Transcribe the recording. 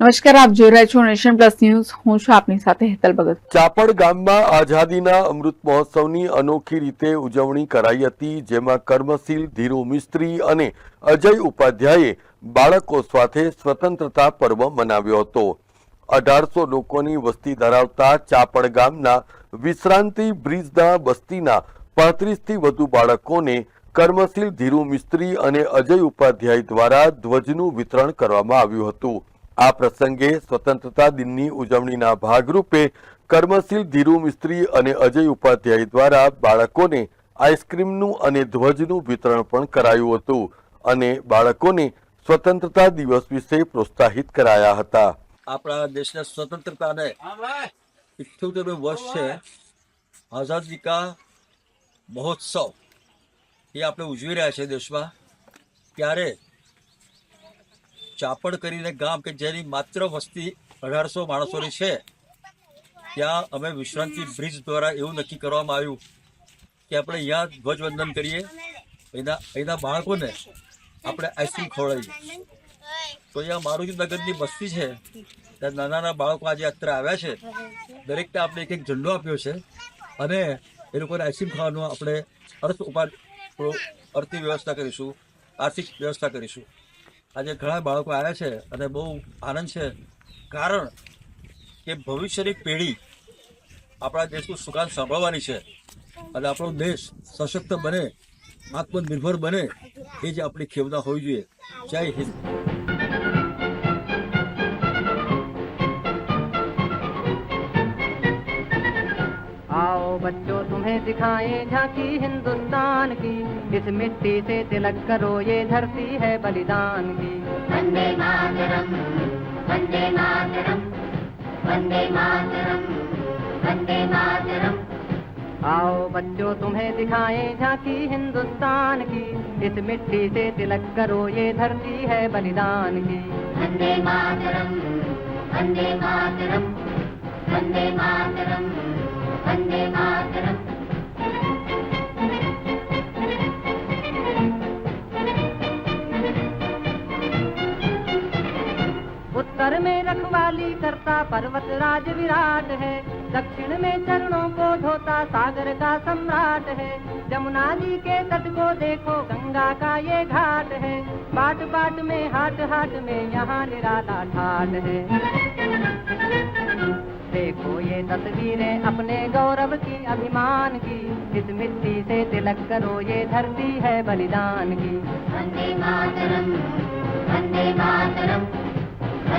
નમસ્કાર, આપ જોઈ રહ્યા છો નેશન પ્લસ ન્યૂઝ. હું છું આપની સાથે હેતલ ભગત. ચાપડ ગામમાં આઝાદીના અમૃત મહોત્સવની અનોખી રીતે ઉજવણી કરાઈ હતી, જેમાં કર્મશીલ, ધીરુ મિસ્ત્રી અને અજય ઉપાધ્યાયે બાળકો સાથે સ્વતંત્રતા પર્વ મનાવ્યો હતો. અઢારસો લોકોની વસ્તી ધરાવતા ચાપડ ગામના વિશ્રાંતિ બ્રિજના બસ્તીના પાંત્રીસથી વધુ બાળકોને કર્મશીલ, ધીરુ મિસ્ત્રી અને અજય ઉપાધ્યાય દ્વારા ધ્વજનું વિતરણ કરવામાં આવ્યું હતું. આ પ્રસંગે સ્વતંત્રતા દિનની ઉજવણીના ભાગરૂપે કર્મશીલ ધીરુ મિસ્ત્રી અને અજય ઉપાધ્યાય દ્વારા બાળકોને આઈસ્ક્રીમનું અને ધ્વજનું વિતરણ પણ કરાયું હતું અને બાળકોને સ્વતંત્રતા દિવસ વિશે પ્રોત્સાહિત કરાયા હતા. આપણા દેશના સ્વતંત્રતાને ઇઠ્યોતેરમું વર્ષ છે. આઝાદી કા મહોત્સવ એ આપણે ઉજવી રહ્યા છે દેશમાં. ત્યારે ચાપડ કરીને ગામ કે જેની માત્ર વસ્તી અઢારસો માણસોની છે, ત્યાં અમે વિશ્રાંતિ બ્રિજ દ્વારા એવું નક્કી કરવામાં આવ્યું કે આપણે અહીંયા ધ્વજવંદન કરીએ. અહીંના અહીંના બાળકોને આપણે આઈસ્ક્રીમ ખવડાવીએ. તો અહીંયા મારુતિ નગરની બસ્તી છે. ત્યાં નાના નાના બાળકો આજે અત્યારે આવ્યા છે. દરેકને આપણે એક એક ઝંડો આપ્યો છે. અને એ લોકોને આઈસ્ક્રીમ ખાવાનું આપણે અર્થ ઉપા અર્થની વ્યવસ્થા કરીશું, આર્થિક વ્યવસ્થા કરીશું. આજે ઘણા બાળકો આવ્યા છે અને બહુ આનંદ છે. કારણ કે ભવિષ્યની પેઢી આપણા દેશનું સુકાન સાંભળવાની છે. અને આપણો દેશ સશક્ત બને, આત્મનિર્ભર બને, એ જ આપણી ખેવના હોવી જોઈએ. જય હિન્દ. આવો બચ્ચો तुम्हें दिखाएँ झांकी हिंदुस्तान की। इस मिट्टी से तिलक करो ये धरती है बलिदान की। वंदे मातरम् वंदे मातरम् वंदे मातरम् वंदे मातरम्। आओ बच्चों तुम्हें दिखाएँ झांकी हिंदुस्तान की। इस मिट्टी से तिलक करो ये धरती है बलिदान की। वंदे मातरम् वंदे मातरम् वंदे मातरम्। उत्तर में रखवाली करता पर्वत राज विराट है। दक्षिण में चरणों को धोता सागर का सम्राट है। जमुना जी के तट को देखो, गंगा का ये घाट है। बाट बाट में, हाट हाट में यहाँ निराला ठाट है। देखो ये तस्वीरें अपने गौरव की, अभिमान की। इस मिट्टी से तिलक करो, ये धरती है बलिदान की। वंदे मातरम् वंदे मातरम्।